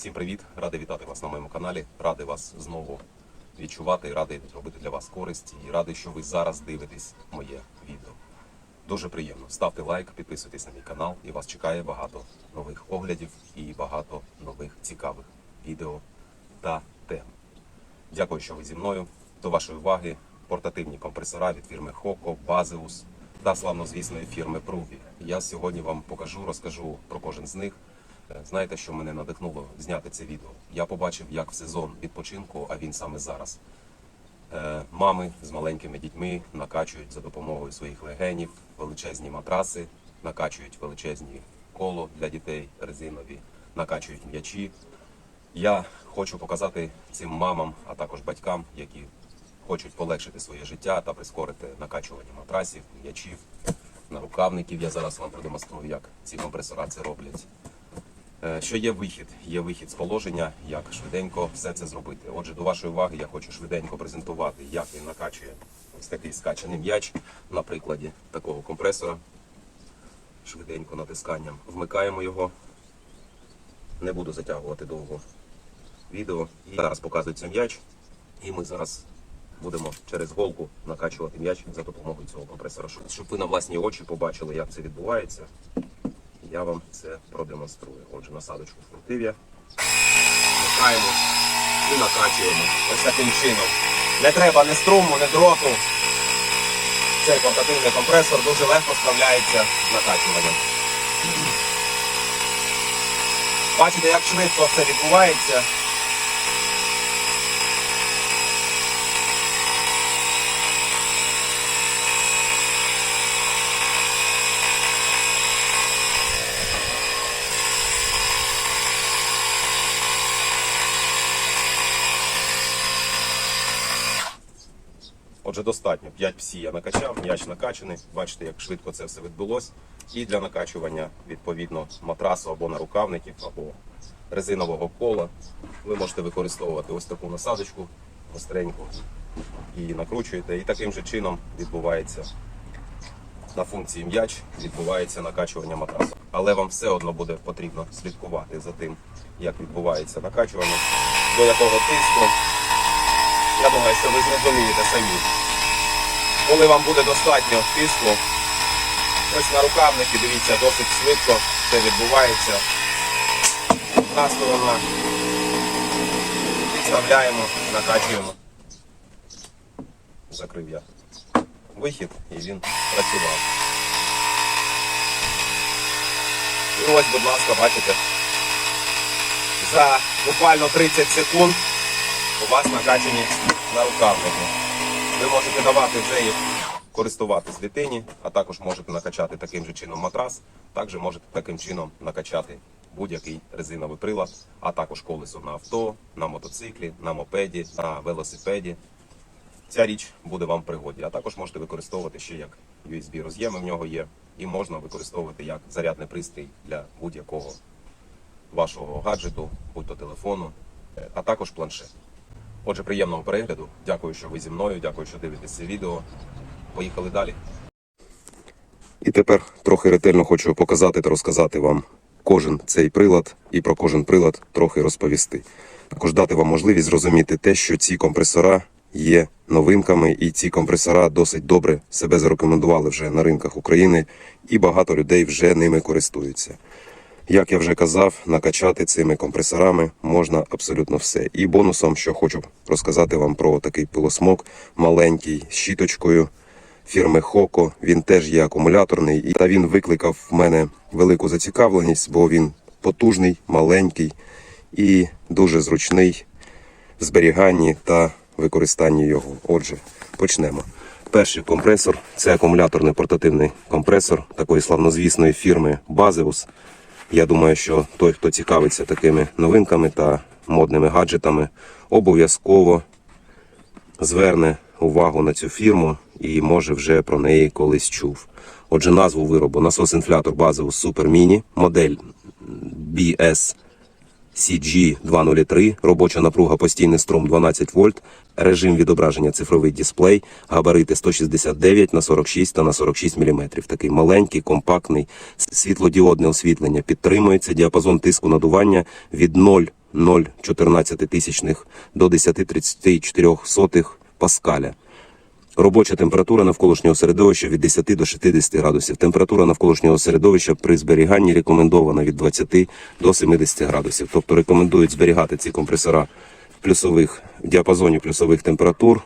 Всім привіт! Радий вітати вас на моєму каналі. Радий вас знову відчувати, радий робити для вас користь і радий, що ви зараз дивитесь моє відео. Дуже приємно. Ставте лайк, підписуйтесь на мій канал, і вас чекає багато нових оглядів і багато нових цікавих відео та тем. Дякую, що ви зі мною. До вашої уваги портативні компресора від фірми Хоко, Базеус та славнозвісної фірми Пруві. Я сьогодні вам покажу, розкажу про кожен з них. Е, Знаєте, що мене надихнуло зняти це відео? Я побачив, як в сезон відпочинку, а він саме зараз. Е, Мами з маленькими дітьми накачують за допомогою своїх легенів величезні матраси, накачують величезні коло для дітей резинові, накачують м'ячі. Я хочу показати цим мамам, а також батькам, які хочуть полегшити своє життя та прискорити накачування матрасів, м'ячів, нарукавників. Я зараз вам продемонструю, як ці компресора це роблять. Е, Що є вихід? Є вихід з положення, як швиденько все це зробити. Отже, до вашої уваги я хочу швиденько презентувати, як він накачує ось такий скачаний м'яч на прикладі такого компресора. Швиденько натисканням вмикаємо його. Не буду затягувати довго відео. І зараз показується м'яч, і ми зараз будемо через голку накачувати м'яч за допомогою цього компресора. Щоб- Щоб ви на власні очі побачили, як це відбувається. Я вам це продемонструю. Отже, насадочку вкрутив я. Вмикаємо і накачуємо. Ось таким чином. Не треба ні струму, ні дроту. Цей портативний компресор дуже легко справляється з накачуванням. Бачите, як швидко все відбувається. Отже, достатньо. 5 псі я накачав, м'яч накачаний. Бачите, як швидко це все відбулось. І для накачування, відповідно, матрасу або нарукавників, або резинового кола ви можете використовувати ось таку насадочку гостреньку. Її накручуєте. І таким же чином відбувається на функції м'яч, відбувається накачування матрасу. Але вам все одно буде потрібно слідкувати за тим, як відбувається накачування, до якого тиску. Я думаю, що ви зрозумієте самі. Коли вам буде достатньо тиску, ось на рукавники, дивіться, досить швидко це відбувається. Одна сторона. Підставляємо, накачуємо. Закрив я вихід і він працював. І ось, будь ласка, бачите, за буквально 30 секунд у вас накачані нарукавники. Ви можете давати вже їх користуватись дитині, а також можете накачати таким же чином матрас, також можете таким чином накачати будь-який резиновий прилад, а також колесо на авто, на мотоциклі, на мопеді, на велосипеді. Ця річ буде вам в пригоді. А також можете використовувати ще як USB роз'єми в нього є, і можна використовувати як зарядний пристрій для будь-якого вашого гаджету, будь то телефону, е, а також планшет. Отже, приємного перегляду. Дякую, що ви зі мною. Дякую, що дивитесь це відео. Поїхали далі. І тепер трохи ретельно хочу показати та розказати вам кожен цей прилад і про кожен прилад трохи розповісти. Також дати вам можливість зрозуміти те, що ці компресора є новинками, і ці компресора досить добре себе зарекомендували вже на ринках України, і багато людей вже ними користуються. Як я вже казав, накачати цими компресорами можна абсолютно все. І бонусом, що хочу розказати вам про такий пилосмок маленький з щіточкою фірми Хоко. Він теж є акумуляторний, та він викликав в мене велику зацікавленість, бо він потужний, маленький і дуже зручний в зберіганні та використанні його. Отже, почнемо. Перший компресор це акумуляторний портативний компресор такої славнозвісної фірми Базеус. Я думаю, що той, хто цікавиться такими новинками та модними гаджетами, обов'язково зверне увагу на цю фірму і може вже про неї колись чув. Отже, назву виробу насос-інфлятор Базеус Super Mini, модель BS CG203, робоча напруга постійний струм 12 вольт, режим відображення цифровий дисплей, габарити 169 на 46 та на 46 мм. Такий маленький, компактний, світлодіодне освітлення підтримується, діапазон тиску надування від 0 0,14 тисячних до 10,34 паскаля. Робоча температура навколишнього середовища від 10 до 60 градусів. Температура навколишнього середовища при зберіганні рекомендована від 20 до 70 градусів. Тобто рекомендують зберігати ці компресора в плюсових в діапазоні плюсових температур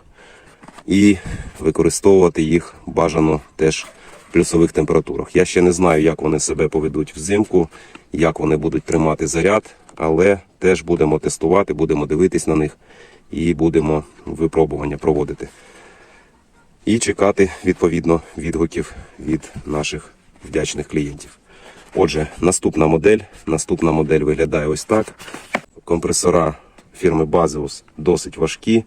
і використовувати їх бажано теж в плюсових температурах. Я ще не знаю, як вони себе поведуть взимку, як вони будуть тримати заряд, але теж будемо тестувати, будемо дивитись на них і будемо випробування проводити і чекати відповідно відгуків від наших вдячних клієнтів. Отже, наступна модель. Наступна модель виглядає ось так. Компресора фірми Baseus досить важкі.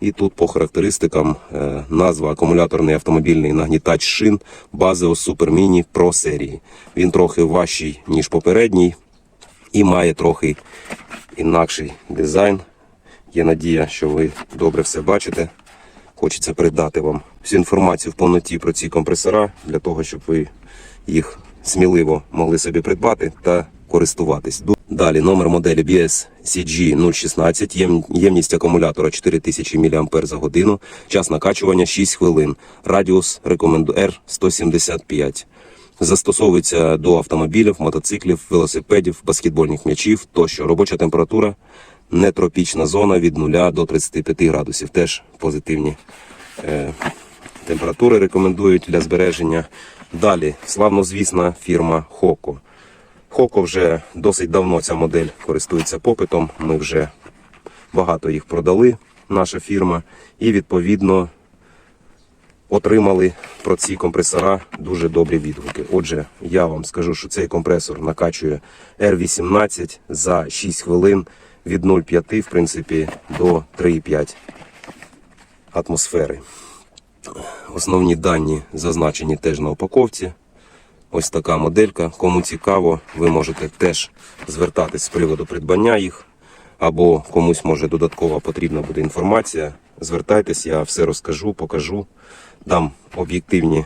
І тут по характеристикам е, назва акумуляторний автомобільний нагнітач шин Baseus Super Mini Pro серії. Він трохи важчий, ніж попередній, і має трохи інакший дизайн. Є надія, що ви добре все бачите. Хочеться передати вам всю інформацію в повноті про ці компресора, для того, щоб ви їх сміливо могли собі придбати та користуватись. Далі номер моделі BS CG 016, єм- ємність акумулятора 4000 мАч за годину, час накачування 6 хвилин, радіус рекоменду R175. Застосовується до автомобілів, мотоциклів, велосипедів, баскетбольних м'ячів тощо. Робоча температура нетропічна зона від 0 до 35 градусів. Теж позитивні е, температури рекомендують для збереження. Далі славнозвісна фірма Хоко. Хоко вже досить давно ця модель користується попитом. Ми вже багато їх продали, наша фірма, і відповідно отримали про ці компресора дуже добрі відгуки. Отже, я вам скажу, що цей компресор накачує R18 за 6 хвилин від 0,5 в принципі до 3,5 атмосфери. Основні дані зазначені теж на упаковці. Ось така моделька. Кому цікаво, ви можете теж звертатись з приводу придбання їх, або комусь може додатково потрібна буде інформація. Звертайтесь, я все розкажу, покажу, дам об'єктивні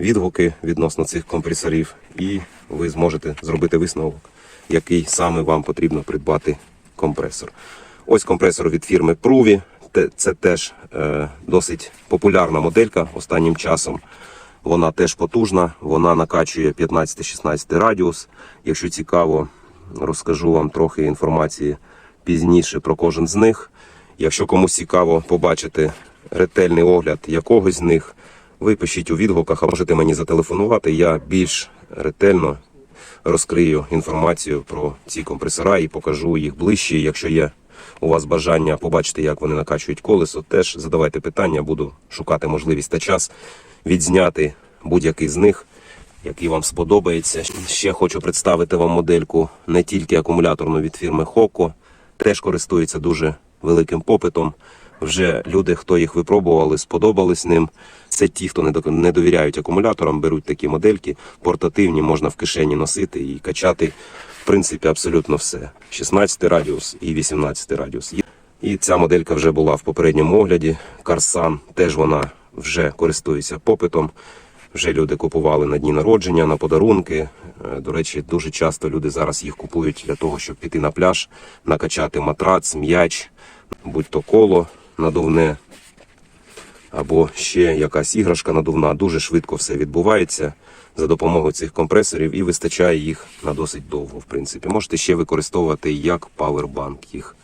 відгуки відносно цих компресорів, і ви зможете зробити висновок, який саме вам потрібно придбати компресор. Ось компресор від фірми Pruvi. Це теж е, досить популярна моделька останнім часом. Вона теж потужна, вона накачує 15-16 радіус. Якщо цікаво, розкажу вам трохи інформації пізніше про кожен з них. Якщо комусь цікаво побачити ретельний огляд якогось з них, ви пишіть у відгуках, а можете мені зателефонувати. Я більш ретельно розкрию інформацію про ці компресора і покажу їх ближче. Якщо є у вас бажання побачити, як вони накачують колесо, теж задавайте питання, буду шукати можливість та час відзняти будь-який з них, який вам сподобається. Ще хочу представити вам модельку не тільки акумуляторну від фірми Хоко, теж користується дуже великим попитом. Вже люди, хто їх випробували, сподобались ним. Це ті, хто не до- не довіряють акумуляторам, беруть такі модельки, портативні, можна в кишені носити і качати. В принципі, абсолютно все. 16 радіус і 18 радіус. І ця моделька вже була в попередньому огляді. Карсан теж вона вже користується попитом. Вже люди купували на дні народження, на подарунки. Е, До речі, дуже часто люди зараз їх купують для того, щоб піти на пляж, накачати матрац, м'яч, будь-то коло надувне або ще якась іграшка надувна. Дуже швидко все відбувається за допомогою цих компресорів і вистачає їх на досить довго. В принципі, можете ще використовувати як павербанк їх.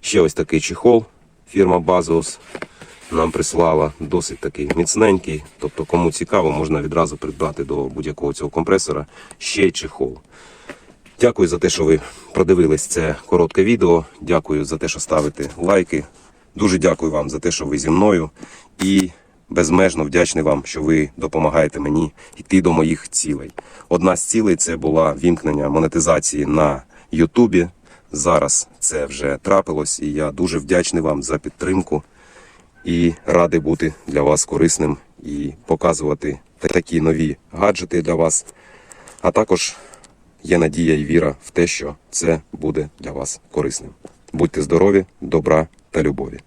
Ще ось такий чехол фірма Baseus нам прислала досить такий міцненький. Тобто, кому цікаво, можна відразу придбати до будь-якого цього компресора ще чехол. Дякую за те, що ви продивились це коротке відео. Дякую за те, що ставите лайки. Дуже дякую вам за те, що ви зі мною. І безмежно вдячний вам, що ви допомагаєте мені йти до моїх цілей. Одна з цілей це була вімкнення монетизації на Ютубі. Зараз це вже трапилось, і я дуже вдячний вам за підтримку і радий бути для вас корисним і показувати такі нові гаджети для вас. А також є надія і віра в те, що це буде для вас корисним. Будьте здорові, добра та любові.